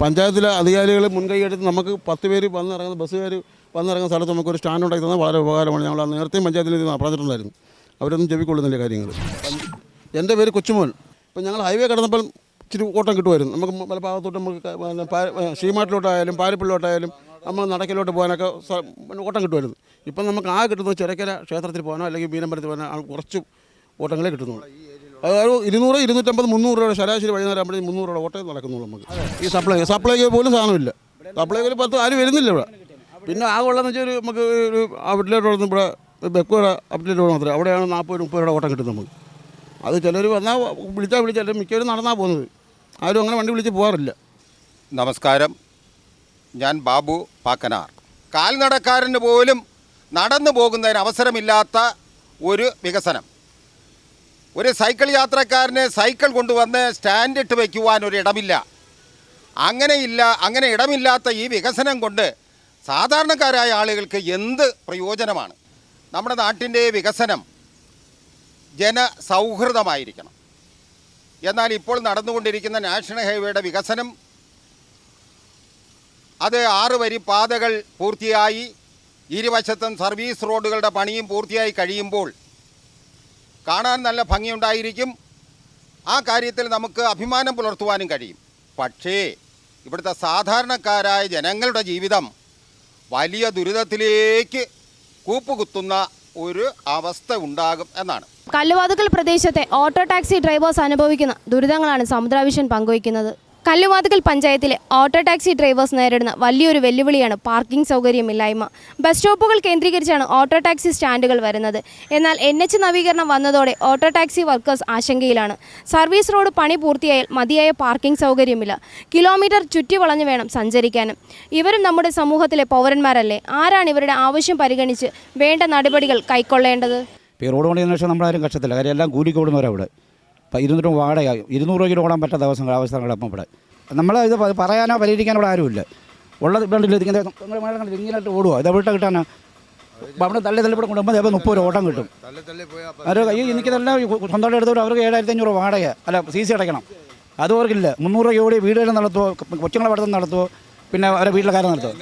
പഞ്ചായത്തിലെ അധികാരികൾ മുൻകൈയെടുത്ത് നമുക്ക് പത്ത് പേര് വന്നിറങ്ങുന്ന ബസ്സുകാർ വന്നിറങ്ങുന്ന സ്ഥലത്ത് നമുക്കൊരു സ്റ്റാൻഡ് ഉണ്ടാക്കി തന്നാൽ വളരെ ഉപകാരമാണ്. ഞങ്ങൾ നേരത്തെയും പഞ്ചായത്തിൽ പറഞ്ഞിട്ടുണ്ടായിരുന്നു അവരൊന്നും ചെവിക്കൊള്ളുന്നില്ല കാര്യങ്ങൾ എന്റെ പേര് കൊച്ചുമോൻ. ഇപ്പം ഞങ്ങൾ ഹൈവേ കടന്നപ്പോൾ ഇച്ചിരി ഓട്ടം കിട്ടുമായിരുന്നു. നമുക്ക് പല ഭാഗത്തോട്ട് നമുക്ക് ശ്രീമാട്ടിലോട്ടായാലും പിന്നെ പാ- ഷീമാട്ടിലോട്ടായാലും പാരിപ്പള്ളിലോട്ടായാലും നമ്മൾ നടക്കിലോട്ട് പോകാനൊക്കെ ഓട്ടം കിട്ടുമായിരുന്നു. ഇപ്പം നമുക്ക് ആ കിട്ടുന്നത് ചെറുക്കര ക്ഷേത്രത്തിൽ പോകാനോ അല്ലെങ്കിൽ മീനമ്പലത്തിൽ പോകാനോ കുറച്ച് ഓട്ടങ്ങളെ കിട്ടുന്നുള്ളൂ. അതായത് ഇരുന്നൂറ് ഇരുന്നൂറ്റമ്പത് മുന്നൂറ് രൂപയുടെ ശരാശരി വൈകുന്നേരം ആകുമ്പോഴേ മുന്നൂറ് രൂപ ഓട്ടം നടക്കുന്നുള്ളൂ നമുക്ക്. ഈ സപ്ലൈ സപ്ലൈക്ക് പോലും സാധനമില്ല. സപ്ലൈക്ക് പത്ത് ആരും വരുന്നില്ല ഇവിടെ. പിന്നെ ആകെ ഉള്ളതെന്ന് വെച്ചാൽ ഒരു നമുക്ക് ഒരു ഔട്ട്ലെറ്റ് ഇവിടെ ബെക്കുവ ഔട്ട്ലെറ്റ് മാത്രമേ അവിടെയാണ് നാൽപ്പത് മുപ്പത് രൂപയുടെ ഓട്ടം കിട്ടുന്നത് നമുക്ക്. അത് ചിലർ വന്നാൽ വിളിച്ചാൽ വിളിച്ചാൽ മിക്കവരും നടന്നാൽ പോകുന്നത്. ആരും അങ്ങനെ വണ്ടി വിളിച്ച് പോകാറില്ല നമസ്കാരം. ഞാൻ ബാബു പാക്കനാർ. കാൽനടക്കാരന് പോലും നടന്നു പോകുന്നതിന് അവസരമില്ലാത്ത ഒരു വികസനം. ഒരു സൈക്കിൾ യാത്രക്കാരന് സൈക്കിൾ കൊണ്ടുവന്ന് സ്റ്റാൻഡ് ഇട്ട് വയ്ക്കുവാൻ ഒരു ഇടമില്ല. അങ്ങനെയില്ല അങ്ങനെ ഇടമില്ലാത്ത ഈ വികസനം കൊണ്ട് സാധാരണക്കാരായ ആളുകൾക്ക് എന്ത് പ്രയോജനമാണ്? നമ്മുടെ നാട്ടിന്റെ വികസനം ജനസൗഹൃദമായിരിക്കണം. എന്നാൽ ഇപ്പോൾ നടന്നുകൊണ്ടിരിക്കുന്ന നാഷണൽ ഹൈവേയുടെ വികസനം അത് ആറ് വരി പാതകൾ പൂർത്തിയായി. ഇരുവശത്തും സർവീസ് റോഡുകളുടെ പണിയും പൂർത്തിയായി കഴിയുമ്പോൾ കാണാൻ നല്ല ഭംഗിയുണ്ടായിരിക്കും. ആ കാര്യത്തിൽ നമുക്ക് അഭിമാനം പുലർത്തുവാനും കഴിയും. പക്ഷേ ഇവിടുത്തെ സാധാരണക്കാരായ ജനങ്ങളുടെ ജീവിതം വലിയ ദുരിതത്തിലേക്ക് കൂപ്പുകുത്തുന്ന ഒരു അവസ്ഥ ഉണ്ടാകും എന്നാണ്. കല്ലുവാതുക്കൽ പ്രദേശത്തെ ഓട്ടോ ടാക്സി ഡ്രൈവേഴ്സ് അനുഭവിക്കുന്ന ദുരിതങ്ങളാണ് സമുദ്രാവിഷൻ പങ്കുവയ്ക്കുന്നത്. കല്ലുവാതുക്കൽ പഞ്ചായത്തിലെ ഓട്ടോ ടാക്സി ഡ്രൈവേഴ്സ് നേരിടുന്ന വലിയൊരു വെല്ലുവിളിയാണ് പാർക്കിംഗ് സൗകര്യമില്ലായ്മ. ബസ് സ്റ്റോപ്പുകൾ കേന്ദ്രീകരിച്ചാണ് ഓട്ടോ ടാക്സി സ്റ്റാൻഡുകൾ വരുന്നത്. എന്നാൽ എൻ എച്ച് നവീകരണം വന്നതോടെ ഓട്ടോ ടാക്സി വർക്കേഴ്സ് ആശങ്കയിലാണ്. സർവീസ് റോഡ് പണി പൂർത്തിയായാൽ മതിയായ പാർക്കിംഗ് സൗകര്യമില്ല. കിലോമീറ്റർ ചുറ്റി വളഞ്ഞു വേണം സഞ്ചരിക്കാനും. ഇവരും നമ്മുടെ സമൂഹത്തിലെ പൗരന്മാരല്ലേ? ആരാണ് ഇവരുടെ ആവശ്യം പരിഗണിച്ച് വേണ്ട നടപടികൾ കൈക്കൊള്ളേണ്ടത്? ഈ റോഡ് പണിയെന്ന് വെച്ചാൽ നമ്മളാരും കഷ്ടത്തില്ല. കാര്യം എല്ലാം കൂലിക്ക് ഓടുന്നവരാണ് ഇവിടെ. ഇപ്പം ഇരുന്നൂറ് രൂപ വാടക ഇരുന്നൂറ് രൂപയ്ക്ക് ഓടാൻ പറ്റാത്ത ദിവസങ്ങൾ അവസരങ്ങൾ അപ്പം ഇവിടെ. നമ്മൾ ഇത് പറയാനോ പരിഹരിക്കാനോ ഇവിടെ ആരുമില്ല ഉള്ളത് വേണ്ടില്ല ഇതിങ്ങനെ നമ്മുടെ മേളം കണ്ടില്ല ഇങ്ങനെയായിട്ട് ഓടുക ഇത് എവിടെ കിട്ടാനാ? അപ്പോൾ അവിടെ തള്ളി തള്ളി ഇവിടെ കൊണ്ടുപോകുമ്പോൾ ചിലപ്പോൾ മുപ്പത് രൂപ ഓട്ടം കിട്ടും. അവർ കയ്യിൽ എനിക്കിതെല്ലാം സ്വന്തമായിട്ട് എടുത്തോട് അവർക്ക് ഏഴായിരത്തി അഞ്ഞൂറ് വാടക അല്ല സി സി അടയ്ക്കണം. അത് അവർക്കില്ല. മുന്നൂറ് രൂപ ഓടി വീടുകൾ നടത്തുമോ കൊച്ചുങ്ങളെ പഠിത്തം നടത്തുമോ പിന്നെ അവരുടെ വീട്ടിലെ കാര്യം നടത്തുമോ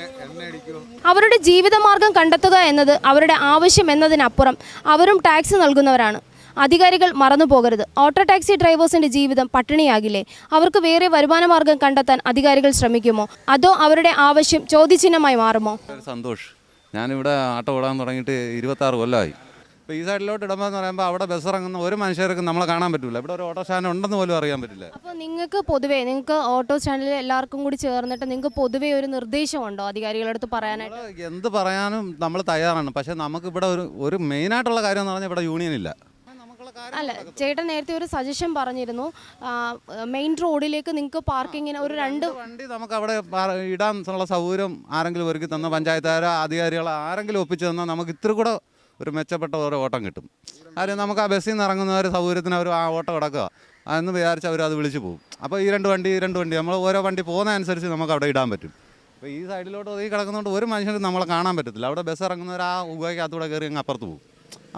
അവരുടെ ജീവിതമാർഗം കണ്ടെത്തുക എന്നത് അവരുടെ ആവശ്യം എന്നതിനപ്പുറം അവരും ടാക്സ് നൽകുന്നവരാണ്. അധികാരികൾ മറന്നു പോകരുത്. ഓട്ടോ ടാക്സി ഡ്രൈവേഴ്സിന്റെ ജീവിതം പട്ടിണിയാകില്ലേ? അവർക്ക് വേറെ വരുമാന മാർഗം കണ്ടെത്താൻ അധികാരികൾ ശ്രമിക്കുമോ? അതോ അവരുടെ ആവശ്യം ചോദ്യചിഹ്നമായി മാറുമോ? സന്തോഷ്. ഞാനിവിടെ ആട്ടോ ഓടാൻ തുടങ്ങിയിട്ട് ഇരുപത്താറ് കൊല്ലമായി ഇപ്പോൾ ഈ സൈഡിലോട്ട് ഇടുമ്പോൾ എന്ന് പറയുമ്പോൾ അവിടെ ബസ് ഇറങ്ങുന്ന ഒരു മനുഷ്യർക്കും നമ്മളെ കാണാൻ പറ്റില്ല ഇവിടെ ഒരു ഓട്ടോ സ്റ്റാൻഡ് ഉണ്ടെന്ന് പോലും അറിയാൻ പറ്റില്ല. അപ്പോൾ നിങ്ങൾക്ക് പൊതുവേ നിങ്ങൾക്ക് ഓട്ടോ സ്റ്റാൻഡിൽ എല്ലാവർക്കും കൂടി ചേർന്നിട്ട് നിങ്ങൾക്ക് പൊതുവേ ഒരു നിർദ്ദേശമുണ്ടോ ഉണ്ടോ അടുത്ത് പറയാനായിട്ട്? എന്ത് പറയാനും നമ്മൾ തയ്യാറാണ്. പക്ഷേ നമുക്ക് ഇവിടെ ഒരു ഒരു മെയിനായിട്ടുള്ള കാര്യം എന്ന് പറഞ്ഞാൽ ഇവിടെ യൂണിയൻ ഇല്ല. അല്ല ചേട്ടൻ നേരത്തെ ഒരു സജഷൻ പറഞ്ഞിരുന്നു. മെയിൻ റോഡിലേക്ക് നിങ്ങൾക്ക് പാർക്കിങ്ങിന് ഒരു രണ്ട് വണ്ടി നമുക്ക് അവിടെ ഇടാൻ ഉള്ള സൗകര്യം ആരെങ്കിലും ഒരുക്കി തന്ന പഞ്ചായത്തുകാരോ അധികാരികളോ ആരെങ്കിലും ഒപ്പിച്ചു തന്നാൽ നമുക്ക് ഇത്ര കൂടെ ഒരു മെച്ചപ്പെട്ട ഒരു ഓട്ടം കിട്ടും. കാര്യം നമുക്ക് ആ ബസ്സിൽ നിന്ന് ഇറങ്ങുന്നവർ സൗകര്യത്തിന് അവർ ആ ഓട്ടം കിടക്കുക അതെന്ന് വിചാരിച്ച് അവർ അത് വിളിച്ചു പോകും. അപ്പോൾ ഈ രണ്ട് വണ്ടി ഈ രണ്ട് വണ്ടി നമ്മൾ ഓരോ വണ്ടി പോകുന്ന അനുസരിച്ച് നമുക്ക് അവിടെ ഇടാൻ പറ്റും. അപ്പോൾ ഈ സൈഡിലോട്ട് ഒതുങ്ങി കിടക്കുന്നതുകൊണ്ട് ഒരു മനുഷ്യനും നമ്മളെ കാണാൻ പറ്റത്തില്ല. അവിടെ ബസ് ഇറങ്ങുന്നവർ ആ ഉഗയ്ക്കകത്തൂടെ കയറി അങ്ങ് അപ്പുറത്ത് പോകും.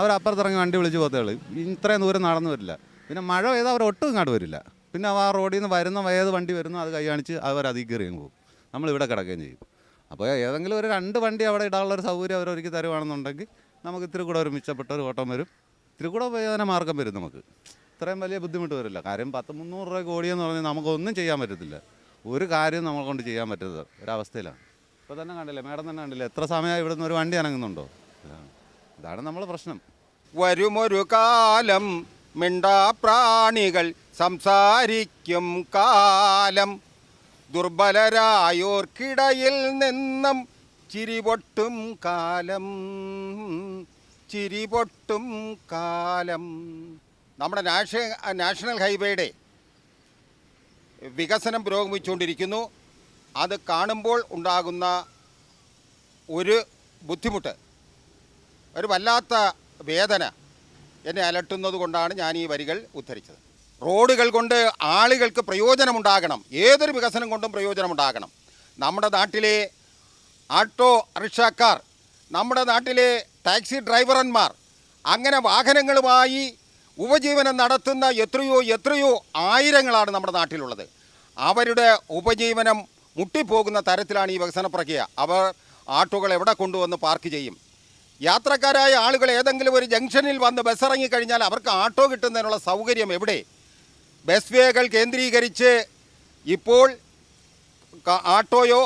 അവർ അപ്പുറത്ത് വണ്ടി വിളിച്ച് പോകത്തേ ഇത്രയും ദൂരം നടന്നു വരില്ല. പിന്നെ മഴ പെയ്താൽ അവർ ഒട്ടും ഇങ്ങോട്ട് വരില്ല. പിന്നെ ആ റോഡിൽ നിന്ന് വരുന്ന ഏത് വണ്ടി വരുന്നു അത് കൈ കാണിച്ച് അവർ അതിൽ കയറിയും പോകും. നമ്മളിവിടെ കിടക്കുകയും ചെയ്യും. അപ്പോൾ ഏതെങ്കിലും ഒരു രണ്ട് വണ്ടി അവിടെ ഇടാനുള്ള ഒരു സൗകര്യം അവർ ഒരുക്കി തരുവാണെന്നുണ്ടെങ്കിൽ നമുക്ക് ഇത്തിരി കൂടെ ഒരു മിച്ചപ്പെട്ട ഒരു ഓട്ടം വരും. ഇത്തിരി കൂടെ പ്രയോജന മാർഗം വരും നമുക്ക്. ഇത്രയും വലിയ ബുദ്ധിമുട്ട് വരില്ല. കാര്യം പത്ത് മുന്നൂറ് രൂപ കോടിയെന്ന് പറഞ്ഞാൽ നമുക്കൊന്നും ചെയ്യാൻ പറ്റത്തില്ല. ഒരു കാര്യം നമ്മളെ കൊണ്ട് ചെയ്യാൻ പറ്റരുത്. ഒരവസ്ഥയിലാണ്. ഇപ്പോൾ തന്നെ കണ്ടില്ലേ മേഡം തന്നെ കണ്ടില്ലേ എത്ര സമയമായി ഇവിടുന്ന് ഒരു വണ്ടി അനങ്ങുന്നുണ്ടോ? ഇതാണ്. നമ്മളെ പ്രശ്നം. വരുമൊരു കാലം മിണ്ടാ പ്രാണികൾ സംസാരിക്കും കാലം. ദുർബലരായോർക്കിടയിൽ നിന്നും ചിരിപൊട്ടും കാലം. ചിരിപൊട്ടും കാലം. നമ്മുടെ നാഷ നാഷണൽ ഹൈവേയുടെ വികസനം പുരോഗമിച്ചുകൊണ്ടിരിക്കുന്നു. അത് കാണുമ്പോൾ ഉണ്ടാകുന്ന ഒരു ബുദ്ധിമുട്ട്. ഒരു വല്ലാത്ത വേദന എന്നെ അലട്ടുന്നത് കൊണ്ടാണ് ഞാൻ ഈ വരികൾ ഉദ്ധരിച്ചത്. റോഡുകൾ കൊണ്ട് ആളുകൾക്ക് പ്രയോജനമുണ്ടാകണം. ഏതൊരു വികസനം കൊണ്ടും പ്രയോജനമുണ്ടാകണം. നമ്മുടെ നാട്ടിലെ ആട്ടോ റിക്ഷക്കാർ നമ്മുടെ നാട്ടിലെ ടാക്സി ഡ്രൈവർമാർ അങ്ങനെ വാഹനങ്ങളുമായി ഉപജീവനം നടത്തുന്ന എത്രയോ എത്രയോ ആയിരങ്ങളാണ് നമ്മുടെ നാട്ടിലുള്ളത്. അവരുടെ ഉപജീവനം മുട്ടിപ്പോകുന്ന തരത്തിലാണ് ഈ വികസന പ്രക്രിയ. അവർ ആട്ടോകൾ എവിടെ കൊണ്ടുവന്ന് പാർക്ക് ചെയ്യും? യാത്രക്കാരായ ആളുകൾ ഏതെങ്കിലും ഒരു ജംഗ്ഷനിൽ വന്ന് ബസ് ഇറങ്ങിക്കഴിഞ്ഞാൽ അവർക്ക് ആട്ടോ കിട്ടുന്നതിനുള്ള സൗകര്യം എവിടെ? ബസ് വേകൾ കേന്ദ്രീകരിച്ച് ഇപ്പോൾ ആട്ടോയോ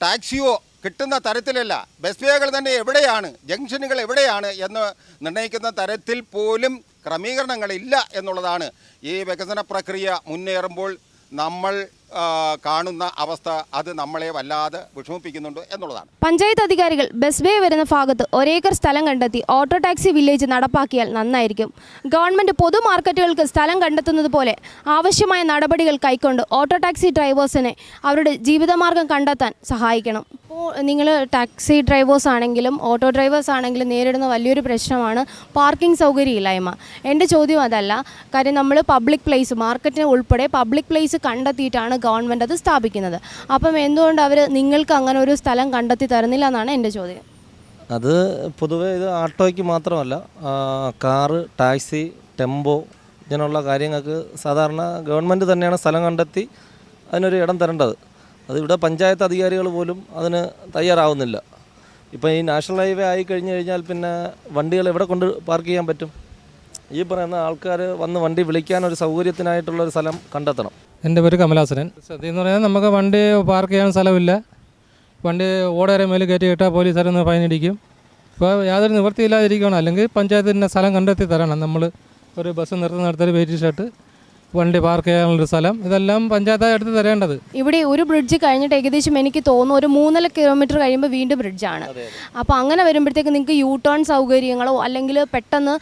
ടാക്സിയോ കിട്ടുന്ന തരത്തിലല്ല. ബസ് വേകൾ തന്നെ എവിടെയാണ്? ജംഗ്ഷനുകൾ എവിടെയാണ് എന്ന് നിർണയിക്കുന്ന തരത്തിൽ പോലും ക്രമീകരണങ്ങളില്ല എന്നുള്ളതാണ് ഈ വികസന പ്രക്രിയ മുന്നേറുമ്പോൾ നമ്മൾ കാണുന്ന അവസ്ഥ അത് നമ്മളെ വല്ലാതെ വിഷമിപ്പിക്കുന്നുണ്ട് എന്നുള്ളതാണ്. പഞ്ചായത്ത് അധികാരികൾ ബസ് വേ വരുന്ന ഭാഗത്ത് ഒരേക്കർ സ്ഥലം കണ്ടെത്തി ഓട്ടോ ടാക്സി വില്ലേജ് നടപ്പാക്കിയാൽ നന്നായിരിക്കും. ഗവൺമെന്റ് പൊതു മാർക്കറ്റുകൾക്ക് സ്ഥലം കണ്ടെത്തുന്നത് പോലെ ആവശ്യമായ നടപടികൾ കൈക്കൊണ്ട് ഓട്ടോ ടാക്സി ഡ്രൈവേഴ്സിനെ അവരുടെ ജീവിതമാർഗം കണ്ടെത്താൻ സഹായിക്കണം. ഇപ്പോൾ നിങ്ങൾ ടാക്സി ഡ്രൈവേഴ്സ് ആണെങ്കിലും ഓട്ടോ ഡ്രൈവേഴ്സ് ആണെങ്കിലും നേരിടുന്ന വലിയൊരു പ്രശ്നമാണ് പാർക്കിംഗ് സൗകര്യമില്ലായ്മ. എന്റെ ചോദ്യം അതല്ല. കാര്യം നമ്മൾ പബ്ലിക് പ്ലേസ് മാർക്കറ്റിന് ഉൾപ്പെടെ പബ്ലിക് പ്ലേസ് കണ്ടെത്തിയിട്ടാണ് ഗവൺമെന്റ് അത് സ്ഥാപിക്കുന്നത്. അപ്പം എന്തുകൊണ്ട് അവർ നിങ്ങൾക്ക് അങ്ങനെ ഒരു സ്ഥലം കണ്ടെത്തി തരുന്നില്ല എന്നാണ് എന്റെ ചോദ്യം. അത് പൊതുവേ ഇത് ആട്ടോയ്ക്ക് മാത്രമല്ല കാറ് ടാക്സി ടെമ്പോ ഇങ്ങനെയുള്ള കാര്യങ്ങൾക്ക് സാധാരണ ഗവൺമെന്റ് തന്നെയാണ് സ്ഥലം കണ്ടെത്തി അതിനൊരു ഇടം തരേണ്ടത്. അത് ഇവിടെ പഞ്ചായത്ത് അധികാരികൾ പോലും അതിന് തയ്യാറാവുന്നില്ല. ഇപ്പോൾ ഈ നാഷണൽ ഹൈവേ ആയി കഴിഞ്ഞു കഴിഞ്ഞാൽ പിന്നെ വണ്ടികൾ എവിടെ കൊണ്ട് പാർക്ക് ചെയ്യാൻ പറ്റും? ഈ പറയുന്ന ആൾക്കാർ വന്ന് വണ്ടി വിളിക്കാൻ ഒരു സൗകര്യത്തിനായിട്ടുള്ള ഒരു സ്ഥലം കണ്ടെത്തണം. എന്റെ പേര് കമലാസനൻ സത്യം എന്ന് പറഞ്ഞാൽ നമുക്ക് വണ്ടി പാർക്ക് ചെയ്യാൻ സ്ഥലമില്ല. വണ്ടി ഓടേറെ മേലിൽ കയറ്റി ഇട്ടാൽ പോലീസുകാരൊന്ന് ഫൈൻ അടിക്കും. ഇപ്പോൾ യാതൊരു നിവൃത്തിയില്ലാതിരിക്കണം അല്ലെങ്കിൽ പഞ്ചായത്തിന്റെ സ്ഥലം കണ്ടെത്തി തരണം. നമ്മൾ ഒരു ബസ് നിർത്തുന്നിടത്തൊരു വെയിറ്റ് ഷർട്ട്. വണ്ടി പാർക്ക് ചെയ്യാനുള്ളൊരു സ്ഥലം. ഇതെല്ലാം പഞ്ചായത്താണ് എടുത്ത് തരേണ്ടത്. ഇവിടെ ഒരു ബ്രിഡ്ജ് കഴിഞ്ഞിട്ട് ഏകദേശം എനിക്ക് തോന്നുന്നു ഒരു മൂന്നര കിലോമീറ്റർ കഴിയുമ്പോൾ വീണ്ടും ബ്രിഡ്ജാണ് അപ്പോൾ അങ്ങനെ വരുമ്പോഴത്തേക്ക് നിങ്ങൾക്ക് യൂ ടേൺ സൗകര്യങ്ങളോ അല്ലെങ്കിൽ പെട്ടെന്ന്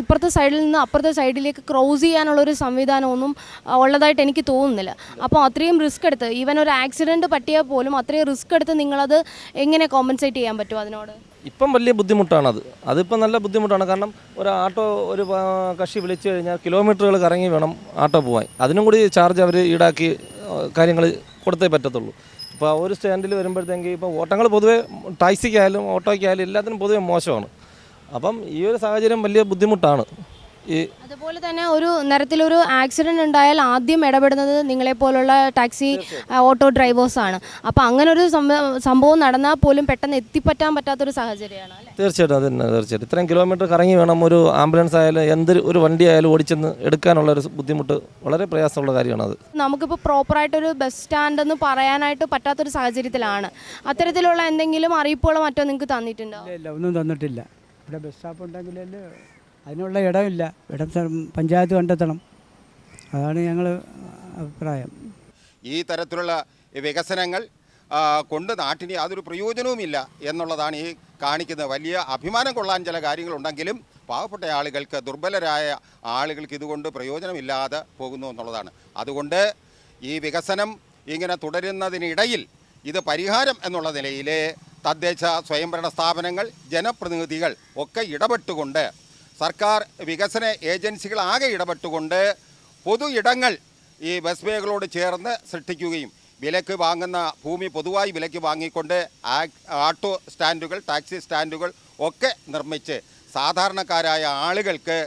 ഇപ്പുറത്തെ സൈഡിൽ നിന്ന് അപ്പുറത്തെ സൈഡിലേക്ക് ക്രോസ് ചെയ്യാനുള്ളൊരു സംവിധാനമൊന്നും ആ, ഉള്ളതായിട്ട് എനിക്ക് തോന്നുന്നില്ല. അപ്പോൾ അത്രയും റിസ്ക് എടുത്ത് ഈവൻ ഒരു ആക്സിഡന്റ് പറ്റിയാൽ പോലും അത്രയും റിസ്ക് എടുത്ത് നിങ്ങളത് എങ്ങനെ കോമ്പൻസേറ്റ് ചെയ്യാൻ പറ്റുമോ അതിനോട്? ഇപ്പം വലിയ ബുദ്ധിമുട്ടാണത്. അതിപ്പം നല്ല ബുദ്ധിമുട്ടാണ്. കാരണം ഒരു ആട്ടോ ഒരു കക്ഷി വിളിച്ചു കഴിഞ്ഞാൽ കിലോമീറ്ററുകൾ കറങ്ങി വേണം ആട്ടോ പോകാൻ അതിനും കൂടി ചാർജ് അവർ ഈടാക്കി കാര്യങ്ങൾ കൊടുത്തേ പറ്റത്തുള്ളൂ. ഇപ്പോൾ ഒരു സ്റ്റാൻഡിൽ വരുമ്പോഴത്തേക്ക് ഇപ്പോൾ ഓട്ടങ്ങൾ പൊതുവേ ടാക്സിക്കായാലും ഓട്ടോയ്ക്കായാലും എല്ലാത്തിനും പൊതുവേ മോശമാണ്. അപ്പം ഈ ഒരു സാഹചര്യം വലിയ ബുദ്ധിമുട്ടാണ്. അതുപോലെ തന്നെ ഒരു നിരത്തിലൊരു ആക്സിഡന്റ് ഉണ്ടായാൽ ആദ്യം ഇടപെടുന്നത് നിങ്ങളെപ്പോലുള്ള ടാക്സി ഓട്ടോ ആണ്. അപ്പോൾ അങ്ങനെ ഒരു സംഭവം നടന്നാൽ പോലും പെട്ടെന്ന് എത്തിപ്പറ്റാൻ പറ്റാത്തൊരു സാഹചര്യമാണ് അല്ലേ? തീർച്ചയായിട്ടും അത് തന്നെ തീർച്ചയായിട്ടും. ഇത്രയും കിലോമീറ്റർ കറങ്ങി വേണം ഒരു ആംബുലൻസ് ആയാലും എന്ത് ഒരു വണ്ടി ആയാലും ഓടിച്ചെന്ന് എടുക്കാനുള്ള ഒരു ബുദ്ധിമുട്ട് വളരെ പ്രയാസമുള്ള കാര്യമാണ് അത്. നമുക്കിപ്പോൾ പ്രോപ്പറായിട്ടൊരു ബസ് സ്റ്റാൻഡ് എന്ന് പറയാനായിട്ട് പറ്റാത്തൊരു സാഹചര്യത്തിലാണ്. അത്തരത്തിലുള്ള എന്തെങ്കിലും അറിയിപ്പുകളോ മറ്റോ നിങ്ങൾക്ക് തന്നിട്ടുണ്ടോ? ഇല്ല ഇല്ല ഒന്നും തന്നിട്ടില്ല. ഇവിടെ ബസ് സ്റ്റോപ്പ് ഉണ്ടെങ്കിലല്ലേ അതിനുള്ള ഇടമില്ല. ഇടം പഞ്ചായത്ത് കണ്ടെത്തണം. അതാണ് ഞങ്ങൾ അഭിപ്രായം. ഈ തരത്തിലുള്ള വികസനങ്ങൾ കൊണ്ട് നാട്ടിന് യാതൊരു പ്രയോജനവുമില്ല എന്നുള്ളതാണ് ഈ കാണിക്കുന്നത്. വലിയ അഭിമാനം കൊള്ളാൻ ചില കാര്യങ്ങളുണ്ടെങ്കിലും പാവപ്പെട്ട ആളുകൾക്ക് ദുർബലരായ ആളുകൾക്ക് ഇതുകൊണ്ട് പ്രയോജനമില്ലാതെ പോകുന്നു എന്നുള്ളതാണ്. അതുകൊണ്ട് ഈ വികസനം ഇങ്ങനെ തുടരുന്നതിനിടയിൽ ഇത് പരിഹാരം എന്നുള്ള നിലയിൽ തദ്ദേശ സ്വയംഭരണ സ്ഥാപനങ്ങൾ ജനപ്രതിനിധികൾ ഒക്കെ ഇടപെട്ടുകൊണ്ട് സർക്കാർ വികസന ഏജൻസികളാകെ ഇടപെട്ടുകൊണ്ട് പൊതു ഇടങ്ങൾ ഈ ബസ് വേകളോട് ചേർന്ന് സൃഷ്ടിക്കുകയും വിലക്ക് വാങ്ങുന്ന ഭൂമി പൊതുവായി വിലക്ക് വാങ്ങിക്കൊണ്ട് ആട്ടോ സ്റ്റാൻഡുകൾ ടാക്സി സ്റ്റാൻഡുകൾ ഒക്കെ നിർമ്മിച്ച് സാധാരണക്കാരായ ആളുകൾക്ക്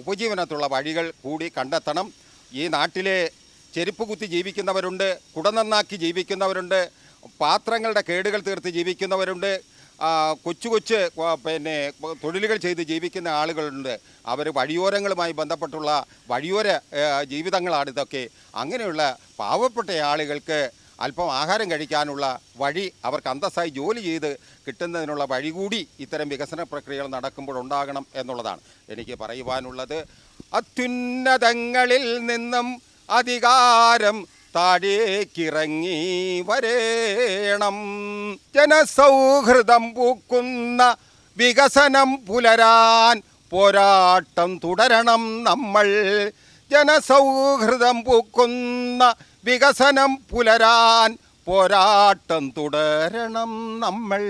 ഉപജീവനത്തുള്ള വഴികൾ കൂടി കണ്ടെത്തണം. ഈ നാട്ടിലെ ചെരുപ്പ് കുത്തി ജീവിക്കുന്നവരുണ്ട് കുട നന്നാക്കി ജീവിക്കുന്നവരുണ്ട് പാത്രങ്ങളുടെ കേടുകൾ തീർത്ത് ജീവിക്കുന്നവരുണ്ട് കൊച്ചു കൊച്ച് പിന്നെ തൊഴിലുകൾ ചെയ്ത് ജീവിക്കുന്ന ആളുകളുണ്ട്. അവർ വഴിയോരങ്ങളുമായി ബന്ധപ്പെട്ടുള്ള വഴിയോര ജീവിതങ്ങളാണ് ഇതൊക്കെ. അങ്ങനെയുള്ള പാവപ്പെട്ട ആളുകൾക്ക് അല്പം ആഹാരം കഴിക്കാനുള്ള വഴി അവർക്ക് അന്തസ്സായി ജോലി ചെയ്ത് കിട്ടുന്നതിനുള്ള വഴി കൂടി ഇത്തരം വികസന പ്രക്രിയകൾ നടക്കുമ്പോൾ ഉണ്ടാകണം എന്നുള്ളതാണ് എനിക്ക് പറയുവാനുള്ളത്. അത്യുന്നതങ്ങളിൽ നിന്നും അധികാരം താഴേക്കിറങ്ങി വരേണം. ജനസൗഹൃദം പൂക്കുന്ന വികസനം പുലരാൻ പോരാട്ടം തുടരണം നമ്മൾ. ജനസൗഹൃദം പൂക്കുന്ന വികസനം പുലരാൻ പോരാട്ടം തുടരണം നമ്മൾ.